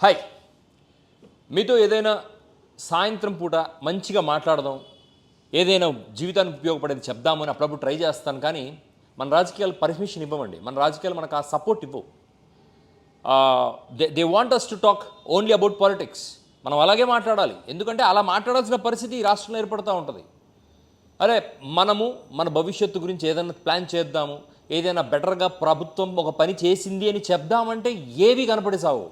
Hi. మీతో ఏదైనా సాయంత్రం పూట మంచిగా మాట్లాడదాం ఏదైనా జీవితానికి ఉపయోగపడేది చెప్దామని అప్పుడప్పుడు ట్రై చేస్తాను కానీ మన రాజకీయాలు పర్మిషన్ ఇవ్వమండి. మన రాజకీయాలు మనకు ఆ సపోర్ట్ ఇవ్వవు. They they want us to talk only about politics మనం అలాగే మాట్లాడాలి. ఎందుకంటే అలా మాట్లాడాల్సిన పరిస్థితి ఈ రాష్ట్రంలో ఏర్పడుతూ ఉంటుంది. అరే మనము మన భవిష్యత్తు గురించి ఏదైనా ప్లాన్ చేద్దాము ఏదైనా బెటర్గా ప్రభుత్వం ఒక పని చేసింది అని చెప్దామంటే ఏవి కనపడేసావు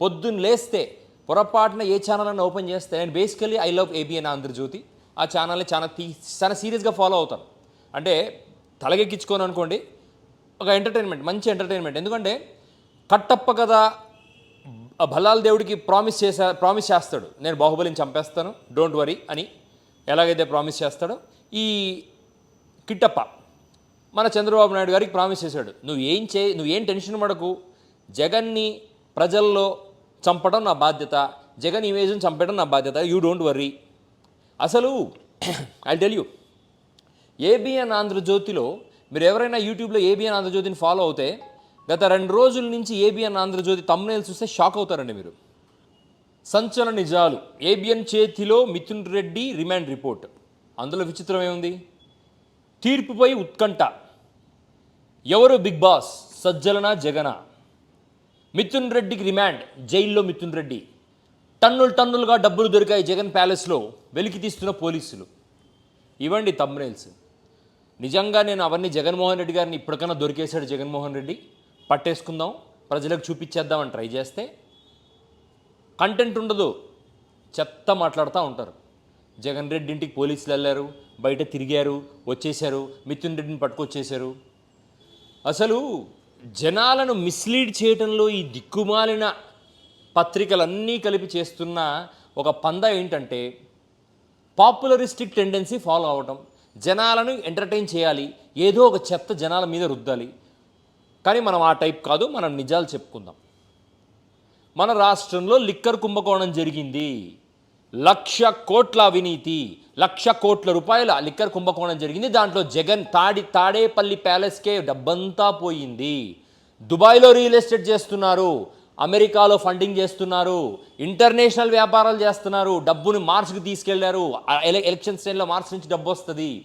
పొద్దున్న లేస్తే పొరపాటున ఏ ఛానల్ అని ఓపెన్ చేస్తే నేను basically I love ABN Andhra Jyothi ఆ ఛానల్ని చాలా తీ చాలా సీరియస్గా ఫాలో అవుతాను. అంటే తలగెక్కించుకోను అనుకోండి ఒక ఎంటర్టైన్మెంట్ మంచి ఎంటర్టైన్మెంట్ ఎందుకంటే కట్టప్ప కదా భలాల్ దేవుడికి ప్రామిస్ చేసా ప్రామిస్ చేస్తాడు. నేను బాహుబలిని చంపేస్తాను డోంట్ వరీ అని ఎలాగైతే ప్రామిస్ చేస్తాడో ఈ కిట్టప్ప మన చంద్రబాబు నాయుడు గారికి ప్రామిస్ చేశాడు. నువ్వు ఏం చే నువ్వు ఏం టెన్షన్ పడకు. జగన్ని ప్రజల్లో చంపడం నా బాధ్యత. జగన్ ఇమేజ్ని చంపడం నా బాధ్యత. యూ డోంట్ వర్రీ అసలు ఐ టెల్ యూ ఏబిఎన్ ఆంధ్రజ్యోతిలో మీరు ఎవరైనా యూట్యూబ్లో ఏబిఎన్ ఆంధ్రజ్యోతిని ఫాలో అవుతే గత రెండు రోజుల నుంచి ఏబిఎన్ ఆంధ్రజ్యోతి తమ్నేలు చూస్తే షాక్ అవుతారండి మీరు. సంచలన నిజాలు. ఏబిఎన్ చేతిలో మిథున్ రెడ్డి రిమాండ్ రిపోర్ట్ అందులో విచిత్రం ఏముంది? తీర్పుపై ఉత్కంఠ. ఎవరు బిగ్ బాస్? సజ్జలన జగన? మిథున్ రెడ్డికి రిమాండ్ జైల్లో మిథున్ రెడ్డి. టన్నులు టన్నులుగా డబ్బులు దొరికాయి జగన్ ప్యాలెస్లో వెలికి తీస్తున్న పోలీసులు. ఇవ్వండి తమ్మునేల్స్ నిజంగా నేను అవన్నీ జగన్మోహన్ రెడ్డి గారిని ఇప్పటికైనా దొరికేశాడు జగన్మోహన్ రెడ్డి. పట్టేసుకుందాం ప్రజలకు చూపించేద్దామని ట్రై చేస్తే. కంటెంట్ ఉండదు. చెత్త మాట్లాడుతూ ఉంటారు. జగన్ రెడ్డి ఇంటికి పోలీసులు వెళ్ళారు బయట తిరిగారు వచ్చేశారు మిథున్ రెడ్డిని పట్టుకొచ్చేశారు. అసలు జనాలను మిస్లీడ్ చేయడంలో ఈ దిక్కుమాలిన పత్రికలన్నీ కలిపి చేస్తున్న ఒక పంద ఏంటంటే పాపులరిస్టిక్ టెండెన్సీ ఫాలో అవ్వటం జనాలను ఎంటర్టైన్ చేయాలి. ఏదో ఒక చెత్త జనాల మీద రుద్దాలి. కానీ మనం ఆ టైప్ కాదు మనం నిజాలు చెప్పుకుందాం. మన రాష్ట్రంలో లిక్కర్ కుంభకోణం జరిగింది. లక్ష కోట్ల అవినీతి లక్ష కోట్ల రూపాయల లిక్కర్ కుంభకోణం జరిగింది. దాంట్లో జగన్ తాడి తాడేపల్లి ప్యాలెస్కే డబ్బంతా పోయింది. దుబాయ్లో రియల్ ఎస్టేట్ చేస్తున్నారు అమెరికాలో ఫండింగ్ చేస్తున్నారు ఇంటర్నేషనల్ వ్యాపారాలు చేస్తున్నారు డబ్బుని మార్చ్కి తీసుకెళ్ళారు. ఎలక్షన్ స్టైల్లో మార్చ్ నుంచి డబ్బు వస్తుంది.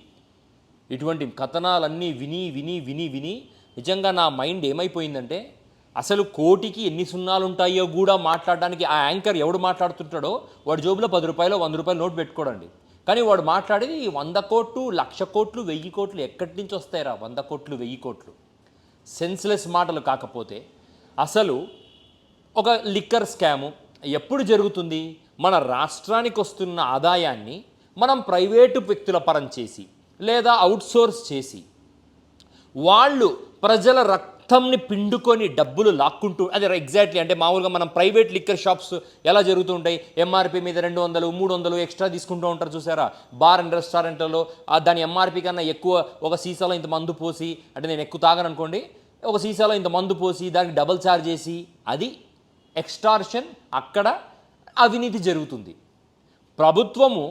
ఇటువంటి కథనాలన్నీ విని విని విని విని నిజంగా నా మైండ్ ఏమైపోయిందంటే అసలు కోటికి ఎన్ని సున్నాలు ఉంటాయో కూడా మాట్లాడడానికి ఆ యాంకర్ ఎవడు మాట్లాడుతుంటాడో వాడి జోబులో పది రూపాయలు వంద రూపాయలు నోట్ పెట్టుకోడండి. కానీ వాడు మాట్లాడేది వంద కోట్లు లక్ష కోట్లు వెయ్యి కోట్లు ఎక్కడి నుంచి వస్తాయిరా? వంద కోట్లు వెయ్యి కోట్లు. సెన్స్లెస్ మాటలు కాకపోతే అసలు ఒక లిక్కర్ స్కాము ఎప్పుడు జరుగుతుంది? మన రాష్ట్రానికి వస్తున్న ఆదాయాన్ని మనం ప్రైవేటు వ్యక్తుల పరం చేసి లేదా అవుట్సోర్స్ చేసి వాళ్ళు ప్రజల రక్ రక్తంని పిండుకొని డబ్బులు లాక్కుంటూ అదే ఎగ్జాక్ట్లీ అంటే మామూలుగా మనం ప్రైవేట్ లిక్కర్ షాప్స్ ఎలా జరుగుతూ ఉంటాయి? ఎంఆర్పి మీద రెండు వందలు మూడు వందలు ఎక్స్ట్రా తీసుకుంటూ ఉంటారు చూసారా? బార్ అండ్ రెస్టారెంట్లలో దాని ఎంఆర్పి కన్నా ఎక్కువ ఒక సీసాలో ఇంత మందు పోసి అంటే నేను ఎక్కువ తాగను అనుకోండి ఒక సీసాలో ఇంత మందు పోసి దానికి డబల్ ఛార్జ్ చేసి అది ఎక్స్టార్షన్ అక్కడ అవినీతి జరుగుతుంది. ప్రభుత్వము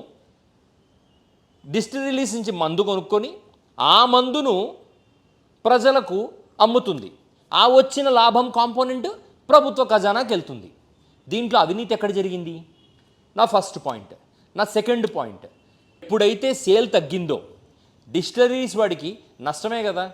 డిస్టిలరీస్ నుంచి మందు కొనుక్కొని ఆ మందును ప్రజలకు అమ్ముతుంది. ఆ వచ్చిన లాభం కాంపోనెంట్ ప్రభుత్వ ఖజానాకి వెళ్తుంది. దీంట్లో అవినీతి ఎక్కడ జరిగింది? నా ఫస్ట్ పాయింట్. నా సెకండ్ పాయింట్. ఎప్పుడైతే సేల్ తగ్గిందో డిస్టరీస్ వాడికి నష్టమే కదా.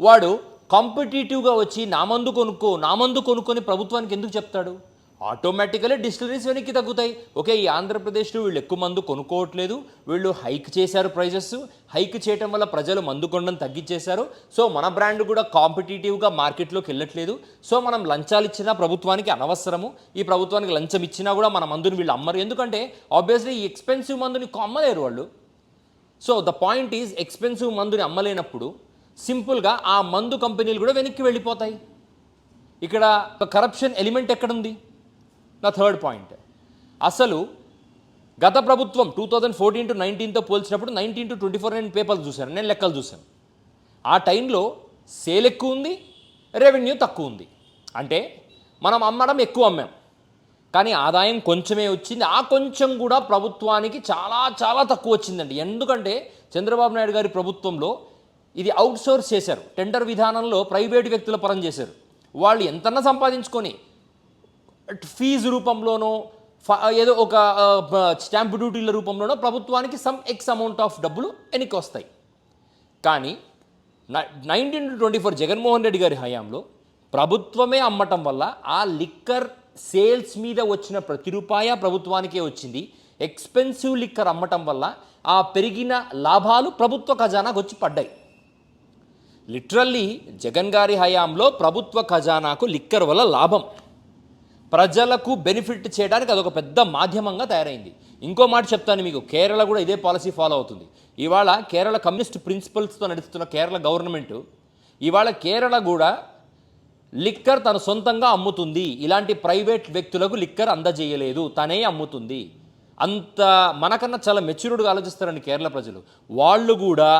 వాడు కాంపిటేటివ్గా వచ్చి నా మందు కొనుక్కో నా మందు కొనుక్కొని ప్రభుత్వానికి ఎందుకు చెప్తాడు? ఆటోమేటికలీ డిస్టిలరీస్ వెనక్కి తగ్గుతాయి. ఓకే ఈ ఆంధ్రప్రదేశ్లో వీళ్ళు ఎక్కువ మందు కొనుక్కోవట్లేదు. వీళ్ళు హైక్ చేశారు ప్రైజెస్ హైక్ చేయటం వల్ల ప్రజలు మందు కొనడం తగ్గించేశారు. సో మన బ్రాండ్ కూడా కాంపిటేటివ్గా మార్కెట్లోకి వెళ్ళట్లేదు. సో మనం లంచాలు ఇచ్చినా ప్రభుత్వానికి అనవసరము. ఈ ప్రభుత్వానికి లంచం ఇచ్చినా కూడా మన మందుని వీళ్ళు అమ్మరు. ఎందుకంటే ఆబ్వియస్లీ ఈ ఎక్స్పెన్సివ్ మందుని అమ్మలేరు వాళ్ళు. So the point is expensive మందుని అమ్మలేనప్పుడు సింపుల్గా ఆ మందు కంపెనీలు కూడా వెనక్కి వెళ్ళిపోతాయి. ఇక్కడ కరప్షన్ ఎలిమెంట్ ఎక్కడుంది? నా థర్డ్ పాయింట్. అసలు గత ప్రభుత్వం టూ థౌజండ్ ఫోర్టీన్ టు నైన్టీన్తో పోల్చినప్పుడు నైన్టీన్ టు ట్వంటీ ఫోర్ నేను పేపర్లు చూశాను నేను లెక్కలు చూశాను. ఆ టైంలో సేల్ ఎక్కువ ఉంది రెవెన్యూ తక్కువ ఉంది. అంటే మనం అమ్మడం ఎక్కువ అమ్మాం. కానీ ఆదాయం కొంచెమే వచ్చింది ఆ కొంచెం కూడా ప్రభుత్వానికి చాలా చాలా తక్కువ వచ్చిందండి. ఎందుకంటే చంద్రబాబు నాయుడు గారి ప్రభుత్వంలో ఇది అవుట్సోర్స్ చేశారు. టెండర్ విధానంలో ప్రైవేటు వ్యక్తుల పరం చేశారు. వాళ్ళు ఎంతన్నా సంపాదించుకొని ఫీజు రూపంలోనో ఫ- ఏదో ఒక స్టాంప్ డ్యూటీల రూపంలోనో ప్రభుత్వానికి సమ్ ఎక్స్ అమౌంట్ ఆఫ్ డబ్బులు వెనక్కి వస్తాయి కానీ nineteen to twenty four Jaganmohan Reddy గారి హయాంలో ప్రభుత్వమే అమ్మటం వల్ల ఆ లిక్కర్ సేల్స్ మీద వచ్చిన ప్రతి రూపాయ ప్రభుత్వానికే వచ్చింది. ఎక్స్పెన్సివ్ లిక్కర్ అమ్మటం వల్ల ఆ పెరిగిన లాభాలు ప్రభుత్వ ఖజానాకు వచ్చి పడ్డాయి. లిటరల్లీ జగన్ గారి హయాంలో ప్రభుత్వ ఖజానాకు లిక్కర్ వల్ల లాభం. ప్రజలకు బెనిఫిట్ చేయడానికి అదొక పెద్ద మాధ్యమంగా తయారైంది. ఇంకో మాట చెప్తాను మీకు కేరళ కూడా ఇదే పాలసీ ఫాలో అవుతుంది. ఇవాళ కేరళ కమ్యూనిస్ట్ ప్రిన్సిపల్స్తో నడుస్తున్న కేరళ గవర్నమెంట్ ఇవాళ కేరళ కూడా లిక్కర్ తన సొంతంగా అమ్ముతుంది. ఇలాంటి ప్రైవేట్ వ్యక్తులకు లిక్కర్ అందజేయలేదు తనే అమ్ముతుంది. అంత మనకన్నా చాలా మెచ్యూర్డ్గా ఆలోచిస్తారండి కేరళ ప్రజలు. వాళ్ళు కూడా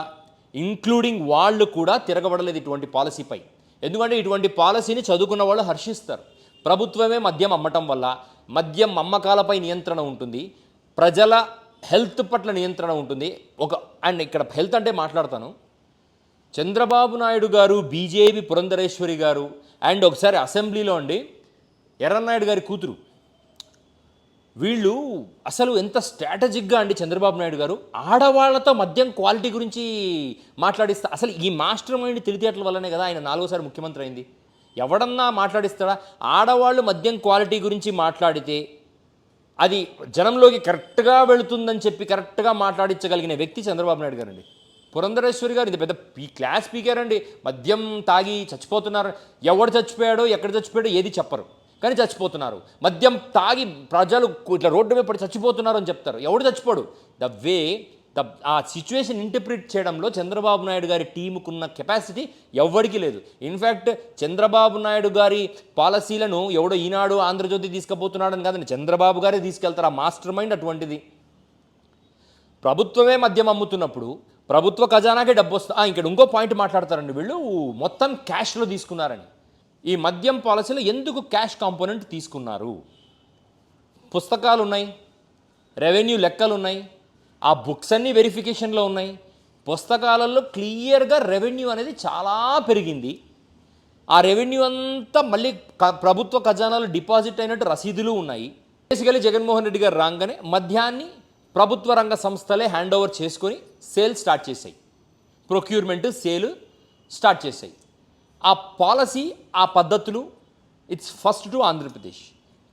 ఇంక్లూడింగ్ వాళ్ళు కూడా తిరగబడలేదు ఇటువంటి పాలసీపై. ఎందుకంటే ఇటువంటి పాలసీని చదువుకున్న వాళ్ళు హర్షిస్తారు. ప్రభుత్వమే మద్యం అమ్మటం వల్ల మద్యం అమ్మకాలపై నియంత్రణ ఉంటుంది. ప్రజల హెల్త్ పట్ల నియంత్రణ ఉంటుంది. ఒక అండ్ ఇక్కడ హెల్త్ అంటే మాట్లాడతాను. చంద్రబాబు నాయుడు గారు బీజేపీ పురంధరేశ్వరి గారు అండ్ ఒకసారి అసెంబ్లీలో అండి ఎర్రన్నాయుడు గారి కూతురు. వీళ్ళు అసలు ఎంత స్ట్రాటజిక్గా అండి చంద్రబాబు నాయుడు గారు. ఆడవాళ్ళతో మద్యం క్వాలిటీ గురించి మాట్లాడిస్తా అసలు ఈ మాస్టర్ మైండ్ తెలితేటల వల్లనే కదా ఆయన నాలుగోసారి ముఖ్యమంత్రి అయింది. ఎవడన్నా మాట్లాడిస్తాడా? ఆడవాళ్ళు మద్యం క్వాలిటీ గురించి మాట్లాడితే అది జనంలోకి కరెక్ట్గా వెళుతుందని చెప్పి కరెక్ట్గా మాట్లాడించగలిగిన వ్యక్తి చంద్రబాబు నాయుడు గారండి. పురంధరేశ్వరి గారు ఇది పెద్ద పీ క్లాస్ స్పీకర్ అండి మద్యం తాగి చచ్చిపోతున్నారు. ఎవడు చచ్చిపోయాడో ఎక్కడ చచ్చిపోయాడో ఏది చెప్పరు. కానీ చచ్చిపోతున్నారు. మద్యం తాగి ప్రజలు ఇట్లా రోడ్డు మీద పడి చచ్చిపోతున్నారు అని చెప్తారు. ఎవడు చచ్చిపోడు? The way the ah situation interpret చేయడంలో చంద్రబాబు నాయుడు గారి టీముకున్న కెపాసిటీ ఎవ్వడికి లేదు. ఇన్ఫ్యాక్ట్ చంద్రబాబు నాయుడు గారి పాలసీలను ఎవడో ఈనాడు ఆంధ్రజ్యోతి తీసుకుపోతున్నాడని కాదని చంద్రబాబు గారే తీసుకెళ్తారు. ఆ మాస్టర్ మైండ్ అటువంటిది. ప్రభుత్వమే మద్యం అమ్ముతున్నప్పుడు ప్రభుత్వ ఖజానాకే డబ్బు వస్తా ఇక్కడ ఇంకో పాయింట్ మాట్లాడతారండి వీళ్ళు. మొత్తం క్యాష్లో తీసుకున్నారని. ఈ మద్యం పాలసీలో ఎందుకు క్యాష్ కాంపోనెంట్ తీసుకున్నారు? పుస్తకాలు ఉన్నాయి రెవెన్యూ లెక్కలు ఉన్నాయి ఆ బుక్స్ అన్నీ వెరిఫికేషన్లో ఉన్నాయి. పుస్తకాలలో క్లియర్గా రెవెన్యూ అనేది చాలా పెరిగింది. ఆ రెవెన్యూ అంతా మళ్ళీ ప్రభుత్వ ఖజానాలో డిపాజిట్ అయినట్టు రసీదులు ఉన్నాయి. బేసికలీ జగన్మోహన్ రెడ్డి గారు రాగానే మధ్యాన్ని ప్రభుత్వ రంగ సంస్థలే హ్యాండ్ ఓవర్ చేసుకొని సేల్ స్టార్ట్ చేశాయి. ప్రొక్యూర్మెంట్ సేల్ స్టార్ట్ చేశాయి. ఆ పాలసీ ఆ పద్ధతులు ఇట్స్ ఫస్ట్ టు ఆంధ్రప్రదేశ్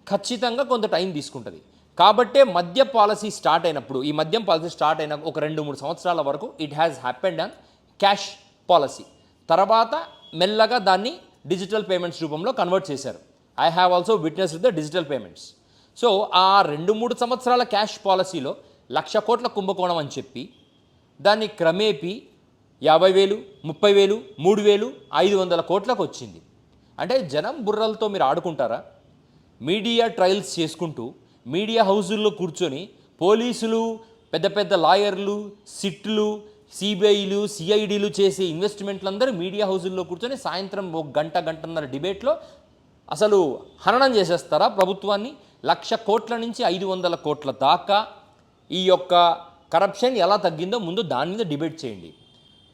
ఖచ్చితంగా కొంత టైం తీసుకుంటుంది. కాబట్టే మద్య పాలసీ స్టార్ట్ అయినప్పుడు ఈ మద్యం పాలసీ స్టార్ట్ అయిన ఒక రెండు మూడు సంవత్సరాల వరకు it has happened on cash policy తర్వాత మెల్లగా దాన్ని డిజిటల్ పేమెంట్స్ రూపంలో కన్వర్ట్ చేశారు. I have also witness the digital payments so ఆ రెండు మూడు సంవత్సరాల క్యాష్ పాలసీలో లక్ష కోట్ల కుంభకోణం అని చెప్పి దాన్ని క్రమేపీ యాభై వేలు ముప్పై వేలు మూడు వేలు ఐదు వందల కోట్లకు వచ్చింది. అంటే జనం బుర్రలతో మీరు ఆడుకుంటారా? మీడియా ట్రయల్స్ చేసుకుంటూ మీడియా హౌజుల్లో కూర్చొని పోలీసులు పెద్ద పెద్ద లాయర్లు సిట్లు సిబిఐలు సిఐడిలు చేసే ఇన్వెస్ట్మెంట్లందరూ మీడియా హౌజుల్లో కూర్చొని సాయంత్రం ఒక గంట గంటన్నర డిబేట్లో అసలు హననం చేసేస్తారా ప్రభుత్వాన్ని? లక్ష కోట్ల నుంచి ఐదు వందల కోట్ల దాకా ఈ యొక్క కరప్షన్ ఎలా తగ్గిందో ముందు దాని మీద డిబేట్ చేయండి.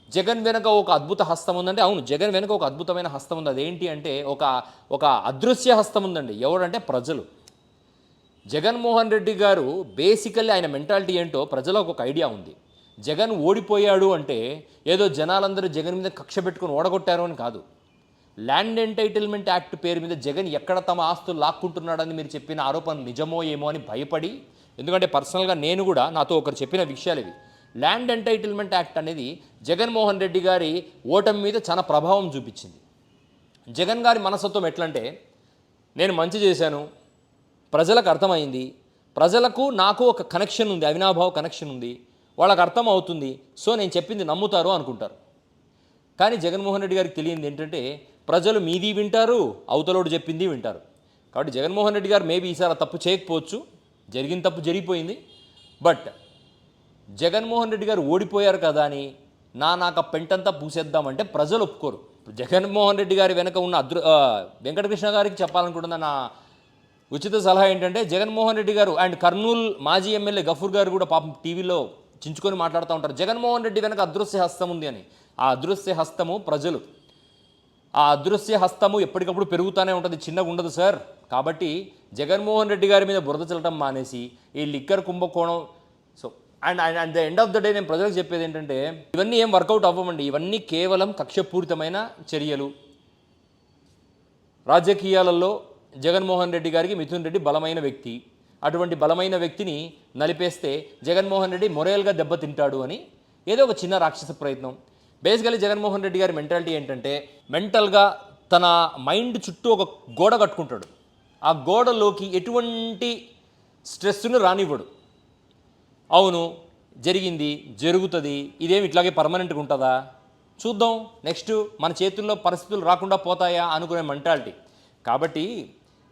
జగన్ వెనుక ఒక అద్భుత హస్తం ఉందంటే అవును జగన్ వెనుక ఒక అద్భుతమైన హస్తం ఉంది. అదేంటి అంటే ఒక ఒక అదృశ్య హస్తం ఉందండి. ఎవరంటే ప్రజలు. జగన్మోహన్ రెడ్డి గారు బేసికల్లీ ఆయన మెంటాలిటీ ఏంటో ప్రజలకు ఒక ఐడియా ఉంది. జగన్ ఓడిపోయాడు అంటే ఏదో జనాలందరూ జగన్ మీద కక్ష పెట్టుకొని ఓడగొట్టారు అని కాదు. ల్యాండ్ ఎంటైటిల్మెంట్ యాక్ట్ పేరు మీద జగన్ ఎక్కడ తమ ఆస్తులు లాక్కుంటున్నాడని మీరు చెప్పిన ఆరోపణ నిజమో ఏమో అని భయపడి ఎందుకంటే పర్సనల్గా నేను కూడా నాతో ఒకరు చెప్పిన విషయాలు ఇవి. ల్యాండ్ ఎంటైటిల్మెంట్ యాక్ట్ అనేది జగన్మోహన్ రెడ్డి గారి ఓటమి మీద చాలా ప్రభావం చూపించింది. జగన్ గారి మనస్తత్వం ఎట్లంటే నేను మంచి చేశాను ప్రజలకు అర్థమైంది. ప్రజలకు నాకు ఒక కనెక్షన్ ఉంది అవినాభావ కనెక్షన్ ఉంది. వాళ్ళకి అర్థం అవుతుంది సో నేను చెప్పింది నమ్ముతారు అనుకుంటారు. కానీ జగన్మోహన్ రెడ్డి గారికి తెలియంది ఏంటంటే ప్రజలు మీది వింటారు అవతలోడు చెప్పింది వింటారు. కాబట్టి జగన్మోహన్ రెడ్డి గారు మేబీ ఈసారి తప్పు చేయకపోవచ్చు. జరిగిన తప్పు జరిగిపోయింది. బట్ జగన్మోహన్ రెడ్డి గారు ఓడిపోయారు కదా అని నా నాకు ఆ పెంటంతా పూసేద్దామంటే ప్రజలు ఒప్పుకోరు. జగన్మోహన్ రెడ్డి గారి వెనక ఉన్న అదృ వెంకటకృష్ణ గారికి చెప్పాలనుకుంటున్న నా ఉచిత సలహా ఏంటంటే జగన్మోహన్ రెడ్డి గారు అండ్ కర్నూలు మాజీ ఎమ్మెల్యే గఫూర్ గారు కూడా పాపం టీవీలో చించుకొని మాట్లాడుతూ ఉంటారు. జగన్మోహన్ రెడ్డి వెనక అదృశ్య హస్తం ఉంది అని. ఆ అదృశ్య హస్తము ప్రజలు. ఆ అదృశ్య హస్తము ఎప్పటికప్పుడు పెరుగుతూనే ఉంటుంది. చిన్నగా ఉండదు సార్. కాబట్టి జగన్మోహన్ రెడ్డి గారి మీద బురద చల్లటం మానేసి ఈ లిక్కర్ కుంభకోణం so and and the end of the day నేను ప్రజలకు చెప్పేది ఏంటంటే ఇవన్నీ ఏం వర్కౌట్ అవ్వమండి ఇవన్నీ కేవలం కక్షపూరితమైన చర్యలు. రాజకీయాలలో జగన్మోహన్ రెడ్డి గారికి మిథున్ రెడ్డి బలమైన వ్యక్తి. అటువంటి బలమైన వ్యక్తిని నలిపేస్తే జగన్మోహన్ రెడ్డి మొరేల్గా దెబ్బతింటాడు అని ఏదో ఒక చిన్న రాక్షస ప్రయత్నం. బేసికలీ జగన్మోహన్ రెడ్డి గారి మెంటాలిటీ ఏంటంటే మెంటల్గా తన మైండ్ చుట్టూ ఒక గోడ కట్టుకుంటాడు. ఆ గోడలోకి ఎటువంటి స్ట్రెస్ను రానివ్వడు. అవును జరిగింది జరుగుతుంది ఇదేమి ఇట్లాగే పర్మనెంట్గా ఉంటుందా? చూద్దాం నెక్స్ట్ మన చేతుల్లో పరిస్థితులు రాకుండా పోతాయా అనుకునే మెంటాలిటీ. కాబట్టి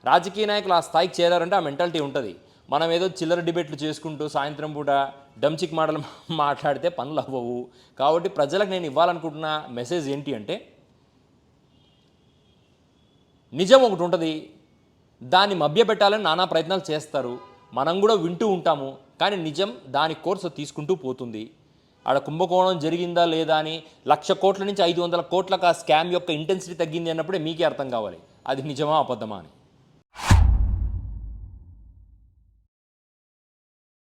రాజకీయ నాయకులు ఆ స్థాయికి చేరారంటే ఆ మెంటాలిటీ ఉంటుంది. మనం ఏదో చిల్లర డిబేట్లు చేసుకుంటూ సాయంత్రం పూట డమ్చిక్ మాటలు మాట్లాడితే పనులు అవ్వవు. కాబట్టి ప్రజలకు నేను ఇవ్వాలనుకుంటున్న మెసేజ్ ఏంటి అంటే నిజం ఒకటి ఉంటుంది. దాన్ని మభ్యపెట్టాలని నానా ప్రయత్నాలు చేస్తారు. మనం కూడా వింటూ ఉంటాము. కానీ నిజం దాని కోర్సు తీసుకుంటూ పోతుంది. ఆడ కుంభకోణం జరిగిందా లేదా అని లక్ష కోట్ల నుంచి ఐదు వందల కోట్లకు ఆ స్కామ్ యొక్క ఇంటెన్సిటీ తగ్గింది అన్నప్పుడే మీకే అర్థం కావాలి. అది నిజమా అబద్ధమా అని.